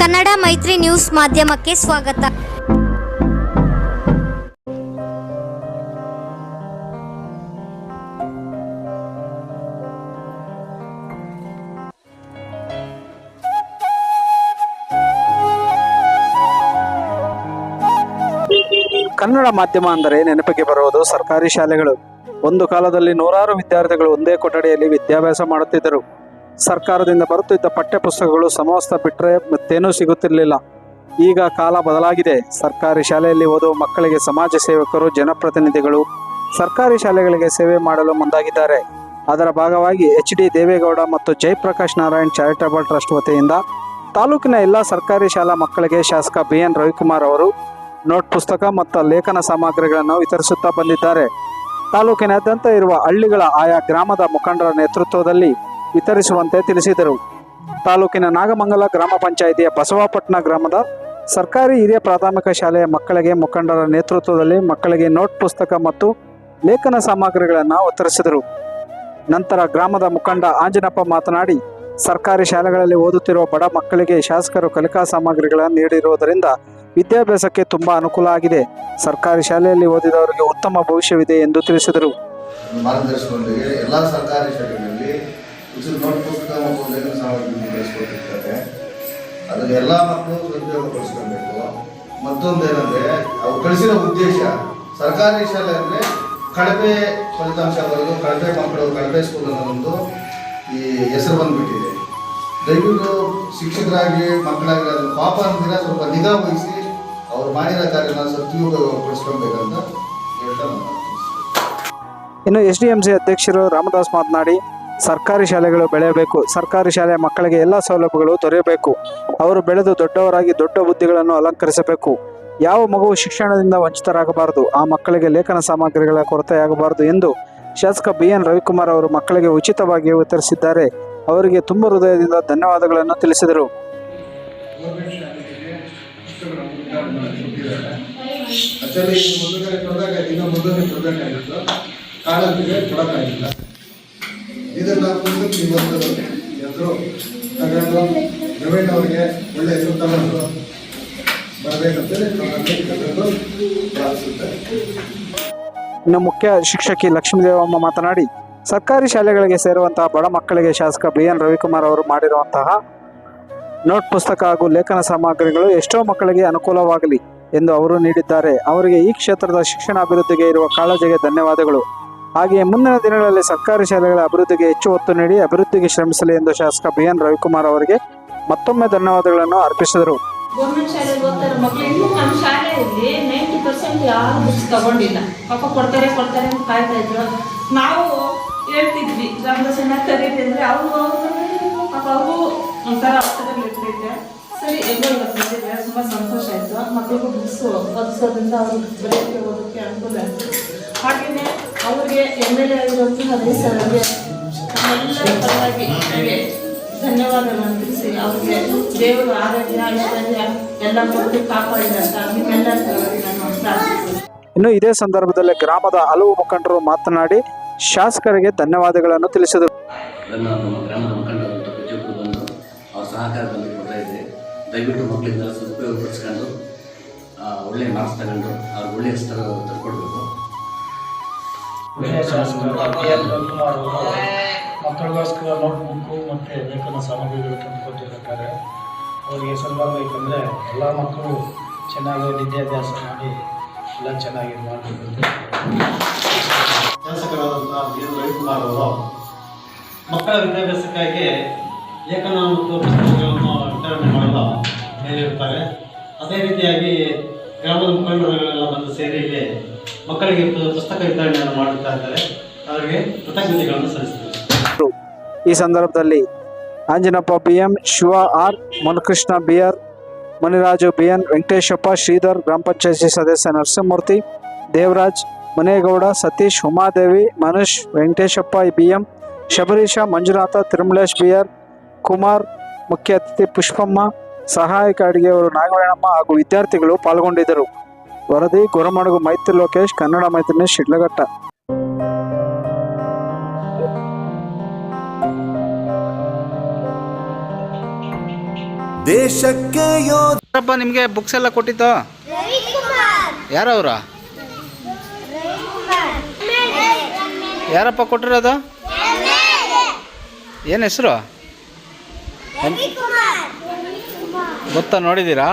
ಕನ್ನಡ ಮೈತ್ರಿ ನ್ಯೂಸ್ ಮಾಧ್ಯಮಕ್ಕೆ ಸ್ವಾಗತ. ಕನ್ನಡ ಮಾಧ್ಯಮ ಅಂದರೆ ನೆನಪಿಗೆ ಬರುವುದು ಸರ್ಕಾರಿ ಶಾಲೆಗಳು. ಒಂದು ಕಾಲದಲ್ಲಿ ನೂರಾರು ವಿದ್ಯಾರ್ಥಿಗಳು ಒಂದೇ ಕೊಠಡಿಯಲ್ಲಿ ವಿದ್ಯಾಭ್ಯಾಸ ಮಾಡುತ್ತಿದ್ದರು. ಸರ್ಕಾರದಿಂದ ಬರುತ್ತಿದ್ದ ಪಠ್ಯಪುಸ್ತಕಗಳು ಸಮವಸ್ತ್ರ ಸಮವಸ್ತ ಬಿಟ್ಟರೆ ಮತ್ತೇನೂ ಸಿಗುತ್ತಿರಲಿಲ್ಲ. ಈಗ ಕಾಲ ಬದಲಾಗಿದೆ. ಸರ್ಕಾರಿ ಶಾಲೆಯಲ್ಲಿ ಓದುವ ಮಕ್ಕಳಿಗೆ ಸಮಾಜ ಸೇವಕರು, ಜನಪ್ರತಿನಿಧಿಗಳು ಸರ್ಕಾರಿ ಶಾಲೆಗಳಿಗೆ ಸೇವೆ ಮಾಡಲು ಮುಂದಾಗಿದ್ದಾರೆ. ಅದರ ಭಾಗವಾಗಿ ಎಚ್ ಡಿ ದೇವೇಗೌಡ ಮತ್ತು ಜಯಪ್ರಕಾಶ್ ನಾರಾಯಣ್ ಚಾರಿಟಬಲ್ ಟ್ರಸ್ಟ್ ವತಿಯಿಂದ ತಾಲೂಕಿನ ಎಲ್ಲ ಸರ್ಕಾರಿ ಶಾಲಾ ಮಕ್ಕಳಿಗೆ ಶಾಸಕ ಬಿ ಎನ್ ರವಿಕುಮಾರ್ ಅವರು ನೋಟ್ ಪುಸ್ತಕ ಮತ್ತು ಲೇಖನ ಸಾಮಗ್ರಿಗಳನ್ನು ವಿತರಿಸುತ್ತಾ ಬಂದಿದ್ದಾರೆ. ತಾಲೂಕಿನಾದ್ಯಂತ ಇರುವ ಹಳ್ಳಿಗಳ ಆಯಾ ಗ್ರಾಮದ ಮುಖಂಡರ ನೇತೃತ್ವದಲ್ಲಿ ವಿತರಿಸುವಂತೆ ತಿಳಿಸಿದರು. ತಾಲೂಕಿನ ನಾಗಮಂಗಲ ಗ್ರಾಮ ಪಂಚಾಯಿತಿಯ ಬಸವಾಪಟ್ಟಣ ಗ್ರಾಮದ ಸರ್ಕಾರಿ ಹಿರಿಯ ಪ್ರಾಥಮಿಕ ಶಾಲೆಯ ಮಕ್ಕಳಿಗೆ ಮುಖಂಡರ ನೇತೃತ್ವದಲ್ಲಿ ಮಕ್ಕಳಿಗೆ ನೋಟ್ ಪುಸ್ತಕ ಮತ್ತು ಲೇಖನ ಸಾಮಗ್ರಿಗಳನ್ನು ವಿತರಿಸಿದರು. ನಂತರ ಗ್ರಾಮದ ಮುಖಂಡ ಆಂಜನಪ್ಪ ಮಾತನಾಡಿ, ಸರ್ಕಾರಿ ಶಾಲೆಗಳಲ್ಲಿ ಓದುತ್ತಿರುವ ಬಡ ಮಕ್ಕಳಿಗೆ ಶಾಸಕರು ಕಲಿಕಾ ಸಾಮಗ್ರಿಗಳನ್ನು ನೀಡಿರುವುದರಿಂದ ವಿದ್ಯಾಭ್ಯಾಸಕ್ಕೆ ತುಂಬ ಅನುಕೂಲ ಆಗಿದೆ. ಸರ್ಕಾರಿ ಶಾಲೆಯಲ್ಲಿ ಓದಿದವರಿಗೆ ಉತ್ತಮ ಭವಿಷ್ಯವಿದೆ ಎಂದು ತಿಳಿಸಿದರು. ಎಲ್ಲ ಸರ್ಕಾರಿ ಶಾಲೆಗಳಲ್ಲಿ ಉಚಿತ ನೋಟ್ ಪುಸ್ತಕ ಎಲ್ಲ ಮಕ್ಕಳು ಸದುಪಯೋಗಪಡಿಸ್ಕೊಬೇಕು ಮತ್ತೊಂದು ಏನಂದ್ರೆ, ಅವ್ರು ಕಳಿಸಿರೋ ಉದ್ದೇಶ, ಸರ್ಕಾರಿ ಶಾಲೆ ಅಂದರೆ ಕಳಪೆ ಫಲಿತಾಂಶ ಬರೋದು ಕಳಪೆ ಮಕ್ಕಳು, ಕಳಪೆ ಸ್ಕೂಲ್ ಅನ್ನೋದೊಂದು ಈ ಹೆಸರು ಬಂದ್ಬಿಟ್ಟಿದೆ. ದಯವಿಟ್ಟು ಶಿಕ್ಷಕರಾಗಿ ಮಕ್ಕಳಾಗಿ ಅದನ್ನು ಪಾಪ ಅಂತೀರ ಸ್ವಲ್ಪ ನಿಗಾ ವಹಿಸಿ ಅವ್ರು ಮಾಡಿರೋ ಕಾರ್ಯನ ಸದುಪಯೋಗಪಡಿಸ್ಕೊಬೇಕಂತ ಹೇಳ್ತಾ ಇನ್ನು ಎಸ್ ಡಿ ಎಂ ಸಿ ಅಧ್ಯಕ್ಷರು ರಾಮದಾಸ್ ಮಾತನಾಡಿ ಸರ್ಕಾರಿ ಶಾಲೆಗಳು ಬೆಳೆಯಬೇಕು. ಸರ್ಕಾರಿ ಶಾಲೆಯ ಮಕ್ಕಳಿಗೆ ಎಲ್ಲ ಸೌಲಭ್ಯಗಳು ದೊರೆಯಬೇಕು. ಅವರು ಬೆಳೆದು ದೊಡ್ಡವರಾಗಿ ದೊಡ್ಡ ಹುದ್ದೆಗಳನ್ನು ಅಲಂಕರಿಸಬೇಕು. ಯಾವ ಮಗುವು ಶಿಕ್ಷಣದಿಂದ ವಂಚಿತರಾಗಬಾರದು? ಆ ಮಕ್ಕಳಿಗೆ ಲೇಖನ ಸಾಮಗ್ರಿಗಳ ಕೊರತೆಯಾಗಬಾರದು ಎಂದು ಶಾಸಕ ಬಿ ಎನ್ ರವಿಕುಮಾರ್ ಅವರು ಮಕ್ಕಳಿಗೆ ಉಚಿತವಾಗಿ ವಿತರಿಸಿದ್ದಾರೆ. ಅವರಿಗೆ ತುಂಬ ಹೃದಯದಿಂದ ಧನ್ಯವಾದಗಳನ್ನು ತಿಳಿಸಿದರು. ನವೀನ್ ಅವರಿಗೆ ಒಳ್ಳೆ ಹೆಸರು ತಗೊಂಡು ಇನ್ನು ಮುಖ್ಯ ಶಿಕ್ಷಕಿ ಲಕ್ಷ್ಮೀದೇವಮ್ಮ ಮಾತನಾಡಿ, ಸರ್ಕಾರಿ ಶಾಲೆಗಳಿಗೆ ಸೇರುವಂತಹ ಬಡ ಮಕ್ಕಳಿಗೆ ಶಾಸಕ ಬಿ ಎನ್ ರವಿಕುಮಾರ್ ಅವರು ಮಾಡಿರುವಂತಹ ನೋಟ್ ಪುಸ್ತಕ ಹಾಗೂ ಲೇಖನ ಸಾಮಗ್ರಿಗಳು ಎಷ್ಟೋ ಮಕ್ಕಳಿಗೆ ಅನುಕೂಲವಾಗಲಿ ಎಂದು ಅವರು ನೀಡಿದ್ದಾರೆ. ಅವರಿಗೆ ಈ ಕ್ಷೇತ್ರದ ಶಿಕ್ಷಣ ಅಭಿವೃದ್ಧಿಗೆ ಇರುವ ಕಾಳಜಿಗೆ ಧನ್ಯವಾದಗಳು. ಹಾಗೆಯೇ ಮುಂದಿನ ದಿನಗಳಲ್ಲಿ ಸರ್ಕಾರಿ ಶಾಲೆಗಳ ಅಭಿವೃದ್ಧಿಗೆ ಹೆಚ್ಚು ಒತ್ತು ನೀಡಿ ಅಭಿವೃದ್ಧಿಗೆ ಶ್ರಮಿಸಲಿ ಎಂದು ಶಾಸಕ ಬಿ ಎನ್ ರವಿಕುಮಾರ್ ಅವರಿಗೆ ಮತ್ತೊಮ್ಮೆ ಧನ್ಯವಾದಗಳನ್ನು ಅರ್ಪಿಸಿದರು. ಗೌರ್ಮೆಂಟ್ ಶಾಲೆಗೆ ಓದ್ತಾರೆ ಮಕ್ಕಳು ಇನ್ನೂ ನಮ್ಮ ಶಾಲೆಯಲ್ಲಿ ನೈಂಟಿ ಪರ್ಸೆಂಟ್ ಯಾರು ಬುಕ್ಸ್ ತಗೊಂಡಿಲ್ಲ. ಪಾಪ ಕೊಡ್ತಾರೆ ಕೊಡ್ತಾರೆ ಅಂತ ಕಾಯ್ತಾ ಇದ್ರು. ನಾವು ಹೇಳ್ತಿದ್ವಿ ಗ್ರಾಮದ ಸಣ್ಣ ಕರೀತಿ ಅಂದರೆ ಅವರು ಪಾಪ ಅವರು ಒಂಥರ ಅವಸರದಲ್ಲಿ ಇರ್ತಿದ್ದೆ ಸರಿ ಇವತ್ತು ಬಂದಿದ್ರೆ ತುಂಬ ಸಂತೋಷ ಆಯಿತು. ಮಕ್ಕಳಿಗೂ ಬುಕ್ಸು ಓದಿಸೋದ್ರಿಂದ ಅವ್ರಿಗೆ ಬರೆಯೋಕ್ಕೆ ಓದೋಕ್ಕೆ ಅನುಕೂಲ ಆಯಿತು. ಹಾಗೆಯೇ ಅವರಿಗೆ ಎಂ ಎಲ್ ಎ ಆಗಿರುವಂತಹ ಸರ್ ಅವ್ರಿಗೆ ನಮ್ಮೆಲ್ಲರ ಪರವಾಗಿ ಅವ್ರಿಗೆ ಧನ್ಯವಾದಗಳನ್ನು ತಿಳಿಸಿ ಅವ್ರಿಗೆ ದೇವರು ಆರೋಗ್ಯ ಐಶ್ವರ್ಯ ಎಲ್ಲ ಕೊಟ್ಟು ಕಾಪಾಡಿದಂತ ನಿಮ್ಮೆಲ್ಲರ ಪರವಾಗಿ ನಾನು ಪ್ರಾರ್ಥಿಸ್ತೀನಿ ಇನ್ನು ಇದೇ ಸಂದರ್ಭದಲ್ಲಿ ಗ್ರಾಮದ ಹಲವು ಮುಖಂಡರು ಮಾತನಾಡಿ ಶಾಸಕರಿಗೆ ಧನ್ಯವಾದಗಳನ್ನು ತಿಳಿಸಿದರು. ನಮ್ಮ ಗ್ರಾಮದ ಮುಖಂಡರು ಪ್ರತಿಯೊಬ್ಬರು ಬಂದು ಅವ್ರ ಸಹಕಾರ ಬಂದು ಕೊಡ್ತಾ ಇದ್ದಾರೆ ದಯವಿಟ್ಟು ಮಕ್ಕಳಿಂದ ಸದುಪಯೋಗಪಡಿಸ್ಕೊಂಡು ಆ, ಒಳ್ಳೆಯ ಮಾರ್ಕ್ಸ್ ತಗೊಂಡು ಅವ್ರಿಗೆ ಒಳ್ಳೆಯ ಸ್ಥಳ ಅವರು ಮಕ್ಕಳಿಗೋಸ್ಕರ ನೋಟ್ಬುಕ್ಕು ಮತ್ತು ಲೇಖನ ಸಾಮಗ್ರಿಗಳು ತಂದುಕೊಟ್ಟಿರ್ತಾರೆ ಅವರಿಗೆ ಸಲುವಾಗಬೇಕಂದ್ರೆ ಎಲ್ಲ ಮಕ್ಕಳು ಚೆನ್ನಾಗಿ ವಿದ್ಯಾಭ್ಯಾಸ ಮಾಡಿ ಎಲ್ಲ ಚೆನ್ನಾಗಿ ಮಾಡಬೇಕು ಅಂತ ಶಾಸಕರಾದಂತಹ ಬಿ ಎನ್ ರವಿಕುಮಾರ್ ಅವರು ಮಕ್ಕಳ ವಿದ್ಯಾಭ್ಯಾಸಕ್ಕಾಗಿ ಲೇಖನ ಮತ್ತು ಪುಸ್ತಕಗಳನ್ನು ವಿತರಣೆ ಮಾಡಲು ಹೇಳಿರ್ತಾರೆ ಅದೇ ರೀತಿಯಾಗಿ ಗ್ರಾಮದ ಮುಖಂಡರುಗಳೆಲ್ಲ ಬಂದು ಸೇರಿ ಇಲ್ಲಿ ಮಕ್ಕಳಿಗೆ ಪುಸ್ತಕ ವಿತರಣೆಯನ್ನು ಮಾಡುತ್ತಾ ಇದ್ದಾರೆ. ಅವರಿಗೆ ಕೃತಜ್ಞತೆಗಳನ್ನು ಸಲ್ಲಿಸ್ತಾರೆ ಈ ಸಂದರ್ಭದಲ್ಲಿ Anjanappa B M Shiva R Munakrishna B R Muniraju B N Venkateshappa Shridhar ಗ್ರಾಮ ಪಂಚಾಯತಿ ಸದಸ್ಯ Narasimhamurthy, Devaraj Manegowda, Satish Umadevi Manush Venkateshappa B M Shabarisha, Manjunatha, Tirumalesh B R Kumar ಮುಖ್ಯ ಅತಿಥಿ ಪುಷ್ಪಮ್ಮ, ಸಹಾಯಕ ಅಡಿಗೆಯವರು ನಾಗವೇಣಮ್ಮ ಹಾಗೂ ವಿದ್ಯಾರ್ಥಿಗಳು ಪಾಲ್ಗೊಂಡಿದ್ದರು. ವರದಿ ಗೊರಮಡುಗು ಮೈತ್ರಿ ಲೋಕೇಶ್ ಕನ್ನಡ ಮೈತ್ರಿ ಶಿಡ್ಲಘಟ್ಟ. ದೇಶಕ್ಕೆ ಯೋಧರಪ್ಪ ಯಾರಪ್ಪ ನಿಮಗೆ ಬುಕ್ಸ್ ಎಲ್ಲ ಕೊಟ್ಟಿತ್ತು ಯಾರವ್ರ ಯಾರಪ್ಪ ಕೊಟ್ಟಿರೋದು? ಏನು ಹೆಸರು? ಗೊತ್ತಾ ನೋಡಿದ್ದೀರಾ?